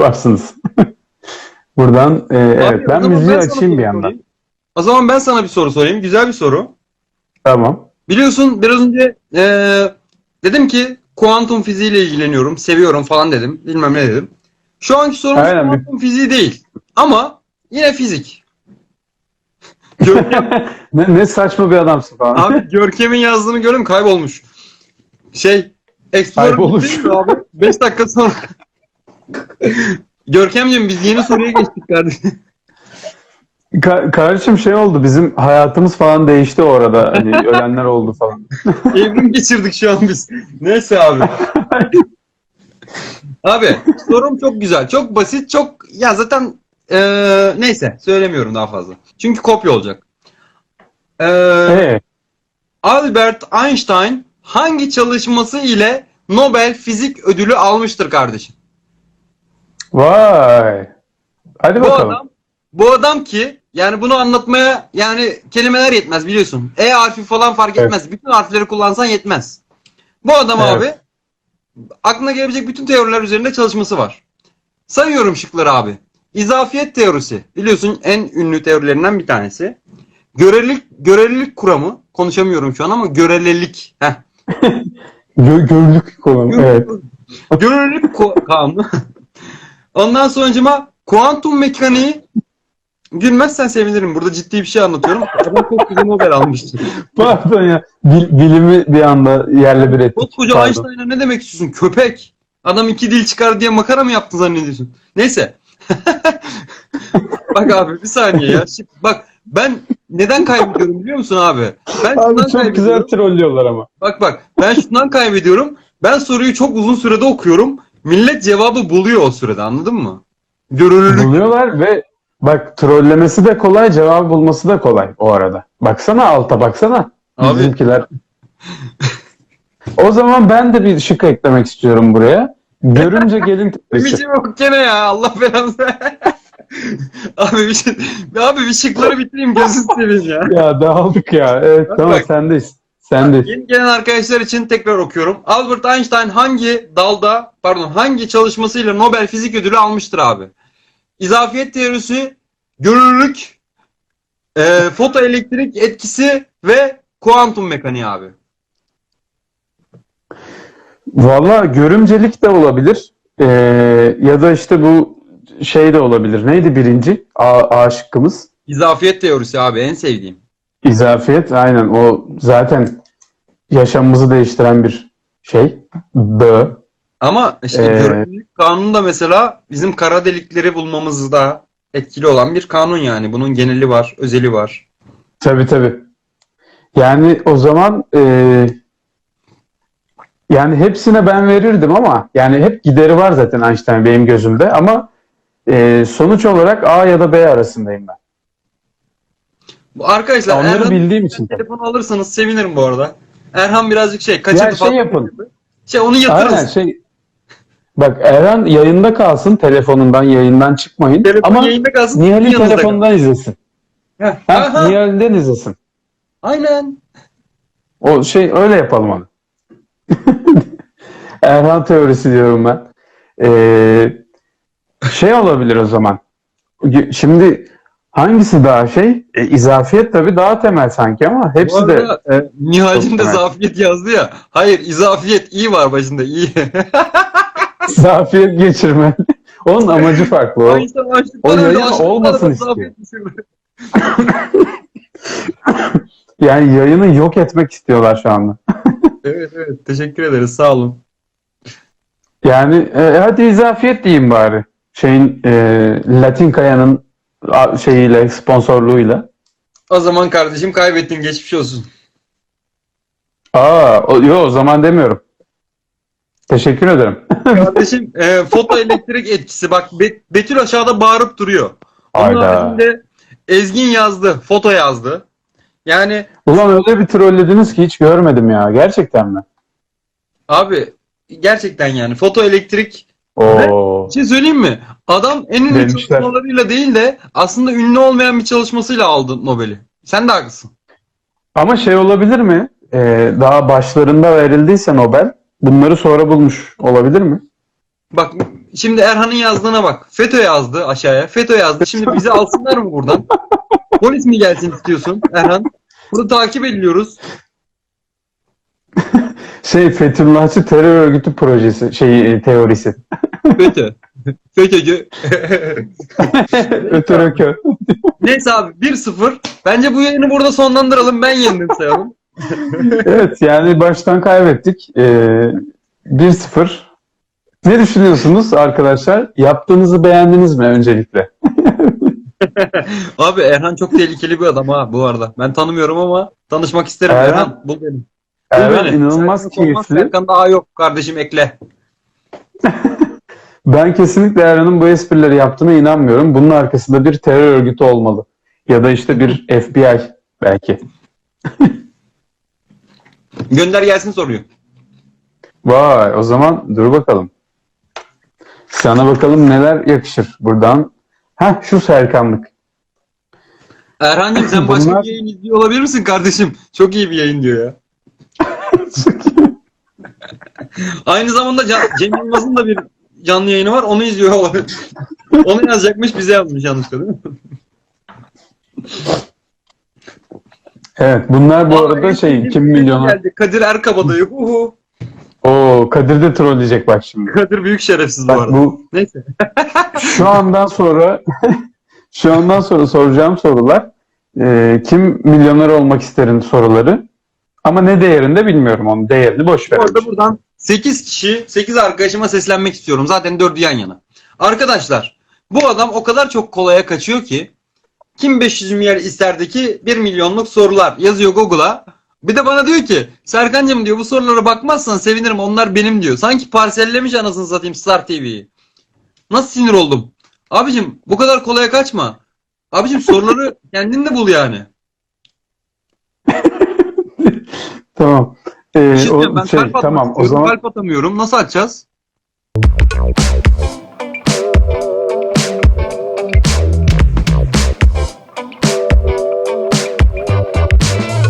varsınız. Buradan e, evet Abi, ben müziği sana açayım bir yandan. sorayım. O zaman ben sana bir soru sorayım. Güzel bir soru. Tamam. Biliyorsun biraz önce eee, dedim ki kuantum fiziğiyle ilgileniyorum, seviyorum falan dedim. Bilmem ne dedim. Şu anki sorumuz Aynen. kuantum fiziği değil. Ama yine fizik. Görkem, Ne, ne saçma bir adamsın falan. abi Görkem'in yazdığını gördüm kaybolmuş. Şey, Explorer Kaybolmuş. bitti mi abi 5 dakika sonra. Görkemciğim biz yeni soruya geçtik kardeşim. Ka- kardeşim şey oldu bizim hayatımız falan değişti o arada. Hani ölenler oldu falan. Evrim geçirdik şu an biz. Neyse abi. abi sorum çok güzel. Çok basit. Çok ya zaten eee, neyse söylemiyorum daha fazla. Çünkü kopya olacak. Eee, Ee, Albert Einstein hangi çalışması ile Nobel Fizik Ödülü almıştır kardeşim? Vay. Hadi Bu bakalım. adam bu adam ki yani bunu anlatmaya yani kelimeler yetmez biliyorsun. E harfi falan fark Evet. etmez. Bütün harfleri kullansan yetmez. Bu adam Evet. abi aklına gelebilecek bütün teoriler üzerinde çalışması var. Sayıyorum şıkları abi. İzafiyet teorisi biliyorsun en ünlü teorilerinden bir tanesi. Görelilik görelilik kuramı konuşamıyorum şu an ama görelilik. Gö- görlük konu. Evet. Görelilik ku- kanunu. Ondan sonucuma kuantum mekaniği Gülmezsen sevinirim. Burada ciddi bir şey anlatıyorum. Adam çok güzel Nobel almıştı. Pardon ya. Bil- bilimi bir anda yerle bir ettik. Koskoca. Einstein'a ne demek istiyorsun? Köpek. Adam iki dil çıkar diye makara mı yaptın zannediyorsun? Neyse. bak abi bir saniye ya. Şimdi bak ben neden kaybediyorum biliyor musun abi? Ben Abi çok güzel trollüyorlar ama. Bak bak ben şundan kaybediyorum. Ben soruyu çok uzun sürede okuyorum. Millet cevabı buluyor o sürede anladın mı? Görünürlük. Buluyorlar ve bak trollemesi de kolay, cevabı bulması da kolay o arada. Baksana alta baksana. Abi Bizimkiler. o zaman ben de bir şık eklemek istiyorum buraya. Görümce gelin bir şey yok gene ya Allah belanı. abi bir şey, abi bir şıkları bitireyim gözünü seveyim ya. Ya dağıldık ya. Evet Bak, tamam bak. Sendeyiz. Sendeyiz. Yeni gelen arkadaşlar için tekrar okuyorum. Albert Einstein hangi dalda, pardon hangi çalışmasıyla Nobel Fizik Ödülü almıştır abi? İzafiyet teorisi, görünürlük, e, fotoelektrik etkisi ve kuantum mekaniği abi. Valla görümcelik de olabilir. Ee, ya da işte bu şey de olabilir. Neydi birinci? A, A şıkkımız. İzafiyet teorisi abi en sevdiğim. İzafiyet aynen o zaten yaşamımızı değiştiren bir şey. B. Ama işte Ee, görünürlük kanunu da mesela bizim kara delikleri bulmamızda etkili olan bir kanun yani. Bunun geneli var, özeli var. Tabii tabii. Yani o zaman e, yani hepsine ben verirdim ama yani hep gideri var zaten Einstein benim gözümde ama e, sonuç olarak A ya da B arasındayım ben. Bu Arkadaşlar Onları bildiğim için. tabii. telefonu alırsanız sevinirim bu arada. Erhan birazcık şey kaçırdı Ya şey falan. yapın. Şey onu yatırırız. Aynen şey Bak Erhan yayında kalsın telefonundan yayından çıkmayın Telefon ama yayında kalsın. Nihal'in yanınızda kalsın. telefonundan izlesin. Heh, Ha, Nihal'den izlesin. Aynen. O şey öyle yapalım onu. Erhan teorisi diyorum ben. Ee, şey olabilir o zaman. Şimdi hangisi daha şey? E, izafiyet tabii daha temel sanki ama Bu hepsi de e, Nihal'cim de zafiyet yazdı ya. Hayır izafiyet iyi var başında iyi. zafiyet geçirme. Onun amacı farklı. O, o yayın olmasın istiyor. yani yayını yok etmek istiyorlar şu anda. Evet evet teşekkür ederiz sağ olun. Yani e, hadi izafiyet diyeyim bari. Şeyin e, Latin Kaya'nın şeyiyle sponsorluğuyla. O zaman kardeşim kaybettin geçmiş olsun. Aa, o, yo, o zaman demiyorum. Teşekkür ederim. Kardeşim e, fotoelektrik etkisi bak Be- Betül aşağıda bağırıp duruyor. Onun Hayda. haricinde Ezgin yazdı, foto yazdı. Yani Ulan öyle bir trollediniz ki hiç görmedim ya. Gerçekten mi? abi gerçekten yani fotoelektrik Oo. bir şey söyleyeyim mi? Adam en ünlü Demişler. çalışmalarıyla değil de aslında ünlü olmayan bir çalışmasıyla aldı Nobel'i. Sen de haklısın. Ama şey olabilir mi? Ee, daha başlarında verildiyse Nobel bunları sonra bulmuş olabilir mi? Bak Şimdi Erhan'ın yazdığına bak. FETÖ yazdı aşağıya. FETÖ yazdı. Şimdi bizi alsınlar mı buradan? Polis mi gelsin istiyorsun Erhan? Bunu takip ediyoruz. Şey Fethullahçı terör örgütü projesi şey e, teorisi. FETÖ. FETÖ'cü. Ötörökö. Neyse abi 1-0. Bence bu yayını burada sonlandıralım. Ben yendim sayalım. evet yani baştan kaybettik. Ee, 1-0. Ne düşünüyorsunuz arkadaşlar? Yaptığınızı beğendiniz mi öncelikle? Abi Erhan çok tehlikeli bir adam ha bu arada. Ben tanımıyorum ama tanışmak isterim Erhan- Erhan. Bul beni. Erhan beni. inanılmaz Serkan keyifli. Serkan daha yok kardeşim ekle. Ben kesinlikle Erhan'ın bu esprileri yaptığına inanmıyorum. Bunun arkasında bir terör örgütü olmalı. Ya da işte bir FBI belki. Gönder gelsin soruyu. Vay o zaman dur bakalım. Sana bakalım neler yakışır buradan. Ha şu Serkanlık. Erhan'cığım sen başka Bunlar- bir yayın izliyor olabilir misin kardeşim? Çok iyi bir yayın diyor ya. Aynı zamanda Can, Cem Yılmaz'ın da bir canlı yayını var. Onu izliyor olabilir. Onu yazacakmış bize yazmış yanlışlıkla değil mi? Evet bunlar bu Aa, arada şey kim bir yayın milyona. Geldi. Kadir Erkabadayı. Uhu. Oo Kadir de trolleyecek bak şimdi. Kadir büyük şerefsiz bu Bak arada. bu Neyse. şu andan sonra şu andan sonra soracağım sorular e, kim milyoner olmak isterin soruları. Ama ne değerinde bilmiyorum onun değerini boş ver. Bu arada buradan 8 kişi, 8 arkadaşıma seslenmek istiyorum. Zaten 4'ü yan yana. Arkadaşlar bu adam o kadar çok kolaya kaçıyor ki kim 500 milyar isterdeki 1 milyonluk sorular yazıyor Google'a. Bir de bana diyor ki Serkan'cığım diyor bu sorulara bakmazsan sevinirim onlar benim diyor. Sanki parsellemiş anasını satayım Star TV'yi. Nasıl sinir oldum. Abicim bu kadar kolaya kaçma. Abicim soruları kendin de bul yani. Tamam. E, Bir şey o ben şey kalp tamam o zaman kalp atamıyorum. Nasıl atacağız?